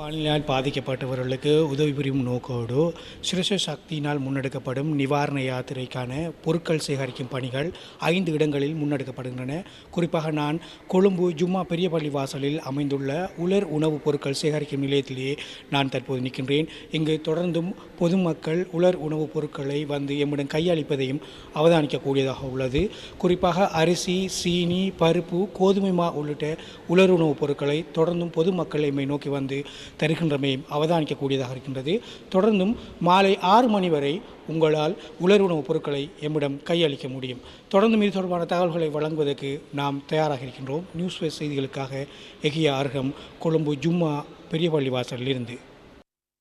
வானிலையால் பாதிக்கப்பட்டவர்களுக்கு உதவி புரியும் நோக்கோடு சிரச சக்தியினால் முன்னெடுக்கப்படும் நிவாரண யாத்திரைக்கான பொருட்கள் சேகரிக்கும் பணிகள் ஐந்து இடங்களில் முன்னெடுக்கப்படுகின்றன. குறிப்பாக நான் கொழும்பு ஜும்மா பெரிய பள்ளி வாசலில் அமைந்துள்ள உலர் உணவுப் பொருட்கள் சேகரிக்கும் நிலையத்திலேயே நான் தற்போது நிற்கின்றேன். இங்கு தொடர்ந்தும் பொதுமக்கள் உலர் உணவுப் பொருட்களை வந்து எம்மிடம் கையளிப்பதையும் அவதானிக்கக்கூடியதாக உள்ளது. குறிப்பாக அரிசி சீனி பருப்பு கோதுமை மா உள்ளிட்ட உலர் உணவுப் பொருட்களை தொடர்ந்தும் பொதுமக்கள் எம்மை நோக்கி வந்து தருகின்றமையும் அவதானிக்கக்கூடியதாக இருக்கின்றது. தொடர்ந்தும் மாலை ஆறு மணி வரை உங்களால் உலர் உணவுப் பொருட்களை எம்மிடம் கையளிக்க முடியும். தொடர்ந்தும் இது தொடர்பான தகவல்களை வழங்குவதற்கு நாம் தயாராக இருக்கின்றோம். நியூஸ் செய்திகளுக்காக எகிய அர்ஹம் கொழும்பு ஜும்மா பெரியபள்ளி வாசலில் இருந்து.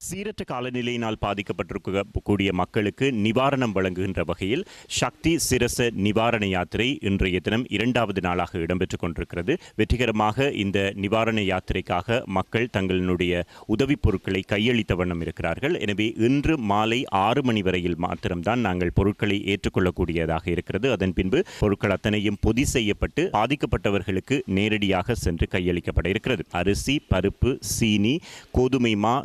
சீரற்ற காலநிலையினால் பாதிக்கப்பட்டிருக்கக்கூடிய மக்களுக்கு நிவாரணம் வழங்குகின்ற வகையில் சக்தி சிரச நிவாரண யாத்திரை இன்றைய தினம் இரண்டாவது நாளாக இடம்பெற்றுக் கொண்டிருக்கிறது. வெற்றிகரமாக இந்த நிவாரண யாத்திரைக்காக மக்கள் தங்களுடைய உதவிப் பொருட்களை கையளித்த வண்ணம் இருக்கிறார்கள். எனவே இன்று மாலை ஆறு மணி வரையில் மாத்திரம்தான் நாங்கள் பொருட்களை ஏற்றுக்கொள்ளக்கூடியதாக இருக்கிறது. அதன் பின்பு பொருட்கள் அத்தனையும் பொதி செய்யப்பட்டு பாதிக்கப்பட்டவர்களுக்கு நேரடியாக சென்று கையளிக்கப்பட இருக்கிறது. அரிசி பருப்பு சீனி கோதுமை மா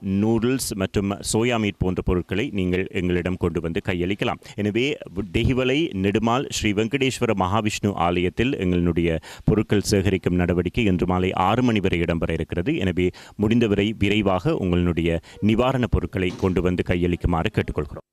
நூடுல்ஸ் மற்றும் சோயா மீட் போன்ற பொருட்களை நீங்கள் எங்களிடம் கொண்டு வந்து கையளிக்கலாம். எனவே டெஹிவலை நெடுமால் ஸ்ரீ வெங்கடேஸ்வர மகாவிஷ்ணு ஆலயத்தில் எங்களுடைய பொருட்கள் சேகரிக்கும் நடவடிக்கை இன்று மாலை ஆறு மணி வரை இடம்பெற இருக்கிறது. எனவே முடிந்தவரை விரைவாக உங்களுடைய நிவாரணப் பொருட்களை கொண்டு வந்து கையளிக்குமாறு கேட்டுக்கொள்கிறோம்.